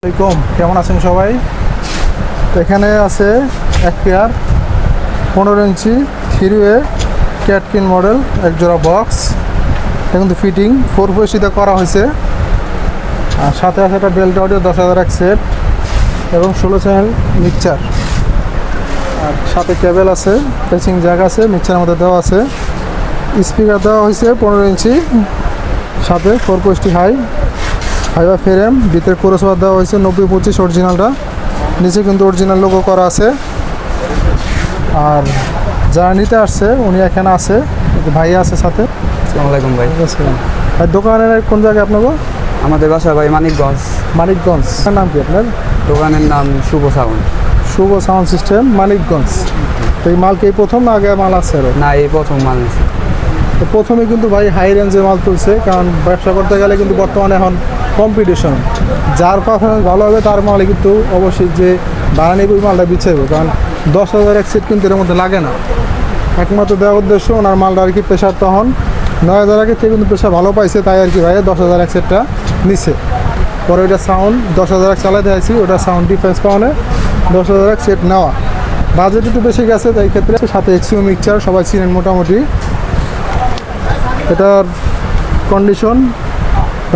আসসালামাইকুম কেমন আছেন সবাই? তো এখানে আছে এক পেয়ার, পনেরো ইঞ্চি থ্রিওয়ে ক্যাটকিন মডেল, এক জোড়া বক্স এটা কিন্তু ফিটিং ফোর পয়সিতে করা হয়েছে। আর সাথে আছে একটা বেল্ট অডিও দশ হাজার এক সেট এবং ষোলো চ্যানেল মিক্সচার আর সাথে কেবেল আছে পেচিং জ্যাক আছে মিক্সচারের মধ্যে দেওয়া আছে। স্পিকার দেওয়া হয়েছে পনেরো ইঞ্চি, সাথে four forty high fibre frame ভিতরে কোরসবার দেওয়া হয়েছে নব্বই পঁচিশ অরিজিনালটা নিচে কিন্তু অরিজিনাল লোগো করা আছে। আর যারা নিতে আসছে উনি এখানে আছে ভাই আছে সাথে। আসসালামু আলাইকুম ভাই। আছে। আর দোকানের কোন জায়গায় আপনাকে আমাদের বাসা ভাই মানিকগঞ্জ। মানিকগঞ্জ। নাম কি আপনার? দোকানের নাম Shubho sound. Shubho sound system Manikganj. তো এই মাল কি প্রথম না আগে মাল আছে না এই প্রথম মাল নিছি। তো প্রথমে কিন্তু ভাই হাই রেঞ্জের মাল তুলছে কারণ ব্যবসা করতে গেলে কিন্তু বর্তমানে এখন কম্পিটিশন যার পারফরমেন্স ভালো হবে, তার মালে কিন্তু অবশ্যই যে ওই মালটা বিছাইবে কারণ দশ হাজার এক সেট কিন্তু এর মধ্যে লাগে না। একমাত্র দেওয়ার উদ্দেশ্য ওনার মালটা আর কি প্রেশার তখন নয় হাজার আগে থেকে কিন্তু প্রেশার ভালো পাইছে, তাই আর কি ভাই দশ হাজার এক সেটটা নিছে। পরে ওইটা সাউন্ড দশ হাজার এক চালাতে আছি ওটা সাউন্ড ডিফেন্স পাওয়ানে দশ হাজার এক সেট নেওয়া। বাজেট একটু বেশি গেছে, তাই ক্ষেত্রে সাথে এক্সিও মিক্সচার সবাই চিনেন মোটামুটি। এটার কন্ডিশন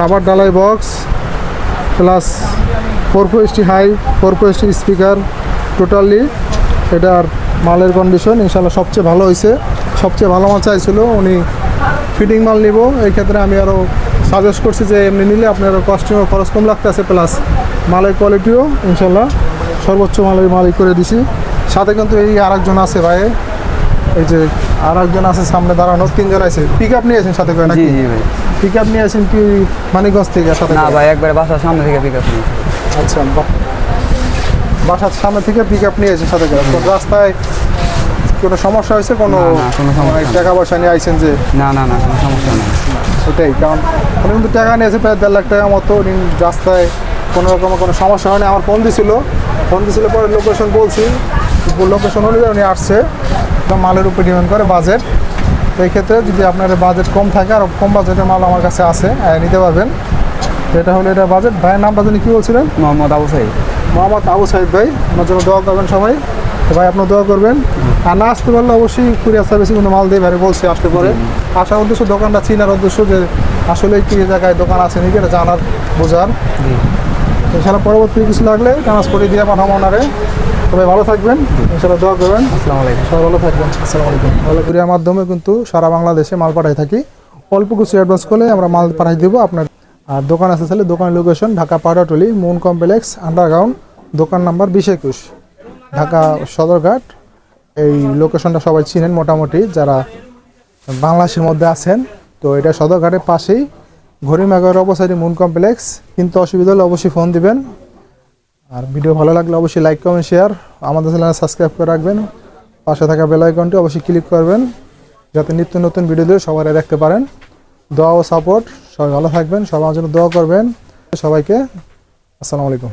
রাবার ডালাই box, plus four forty high, four forty speaker totally. এটার মালের কন্ডিশন ইনশাল্লাহ সবচেয়ে ভালো হয়েছে। সবচেয়ে ভালো মাল চাইছিল, উনি ফিটিং মাল নিব। এই ক্ষেত্রে আমি আরও সাজেস্ট করছি যে এমনি নিলে আপনার কস্টিউমের খরচ কম লাগতেছে প্লাস মালের কোয়ালিটিও ইনশাল্লাহ সর্বোচ্চ মালের মালিক করে দিছি। সাথে কিন্তু এই আরেকজন আছে ভাই, এই যে আর একজন আছে সামনে দাঁড়ানো তিনজন আছে পিক আপ নিয়ে নিয়েছেন সাথে করে জি নাকি? জি ভাই। পিক আপ নিয়ে নিয়েছেন কি মানিকগঞ্জ থেকে সাথে না ভাই একবারে বাসার সামনে থেকে পিক আপ নিয়ে আচ্ছা বাহ। বাসার সামনে থেকে পিক আপ নিয়ে নিয়েছেন সাথে করে। তো রাস্তায় কোনো সমস্যা হয়েছে? কোনো মানে টাকা পয়সা নিয়ে আইছেন যে? না না না কোনো সমস্যা নেই। ওটাই কারণ উনি কিন্তু টাকা নিয়েছে প্রায় দেড় লাখ টাকা মতো উনি রাস্তায় কোনো রকম কোনো সমস্যা হয়নি। আমার ফোন দিছিল। ফোন দিছিল পরে লোকেশন বলছি। লোকেশন হলে উনি আসছে। মালের উপর ডিপেন্ড করে বাজেট তো এই ক্ষেত্রে যদি আপনার বাজেট কম থাকে আর কম বাজেটের মাল আমার কাছে আছে নিতে পারবেন। তো এটা হলো এটা বাজেট ভাইয়ের নামটা জানি কী বলছিলেন? মোহাম্মদ আবু সাইদ। মোহাম্মদ আবু সাইদ ভাই আমার জন্য দোয়া করবেন সবাই। তো ভাই আপনার দোয়া করবেন। আর না আসতে পারলে অবশ্যই কুরিয়ার সার্ভিসে কিন্তু মাল দিয়ে ভাই বলছি আসতে পারে। আসার উদ্দেশ্য দোকানটা চিনার উদ্দেশ্য যে আসলে কি জায়গায় দোকান আছে নাকি এটা জানার বোঝার। জি। এছাড়া পরবর্তী কিছু লাগলে ট্রান্সপোর্টে দিয়ে পাঠাবো ওনারে। সবাই ভালো থাকবেন। এছাড়া দোয়া করবেন। আসসালামু আলাইকুম। সবাই ভালো থাকবেন। আসসালামু আলাইকুম। ভালো কুরিয়ার মাধ্যমে কিন্তু সারা বাংলাদেশে মাল পাঠাই থাকি। অল্প কিছু অ্যাডভান্স করলে আমরা মাল পাঠাই দেবো আপনার। আর দোকান আছে তাহলে দোকানের লোকেশন ঢাকা পাউডারটলি মুন কমপ্লেক্স আন্ডারগ্রাউন্ড দোকান নাম্বার বিশ একুশ। ঢাকা সদরঘাট এই লোকেশনটা সবাই চিনেন মোটামুটি যারা বাংলাদেশের মধ্যে আছেন। তো এটা সদরঘাটের পাশেই ঘড়িমাগর অবসারি মুন কমপ্লেক্স কিন্তু অসুবিধা হলে অবশ্যই ফোন দিবেন। আর ভিডিও ভালো লাগলে অবশ্যই লাইক কমেন্ট শেয়ার আমাদের চ্যানেল সাবস্ক্রাইব করে রাখবেন। পাশে থাকা বেল আইকনটি অবশ্যই ক্লিক করবেন, যাতে নিত্য নতুন ভিডিও দিয়ে সবাই দেখতে পারেন। দোয়া ও সাপোর্ট সবাই ভালো থাকবেন, সবার জন্য দোয়া করবেন। সবাইকে, আসসালামু আলাইকুম।